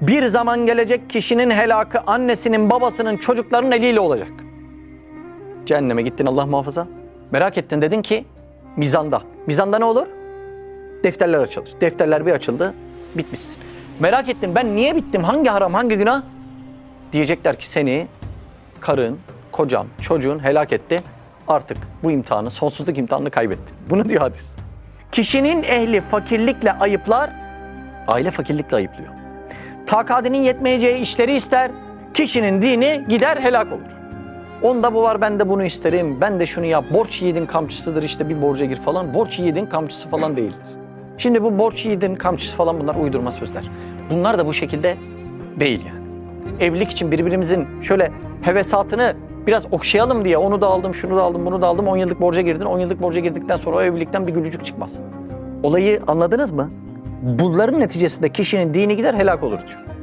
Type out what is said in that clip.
Bir zaman gelecek kişinin helakı annesinin, babasının, çocukların eliyle olacak. Cehenneme gittin Allah muhafaza. Merak ettin dedin ki mizanda. Mizanda ne olur? Defterler açılır. Defterler bir açıldı, bitmişsin. Merak ettin ben niye bittim? Hangi haram, hangi günah? Diyecekler ki seni karın, kocan, çocuğun helak etti. Artık bu imtihanı, sonsuzluk imtihanını kaybettin. Bunu diyor hadis. Kişinin ehli fakirlikle ayıplar, aile fakirlikle ayıplıyor. Takadinin yetmeyeceği işleri ister, kişinin dini gider helak olur. Onda bu var ben de bunu isterim, ben de şunu yap. Borç yiğidin kamçısıdır işte bir borca gir falan. Borç yiğidin kamçısı falan değildir. Şimdi bu borç yiğidin kamçısı falan bunlar uydurma sözler. Bunlar da bu şekilde değil yani evlilik için birbirimizin şöyle hevesatını biraz okşayalım diye onu da aldım, şunu da aldım, bunu da aldım. 10 yıllık borca girdin. 10 yıllık borca girdikten sonra o evlilikten bir gülücük çıkmaz. Olayı anladınız mı? Bunların neticesinde kişinin dini gider helak olur diyor.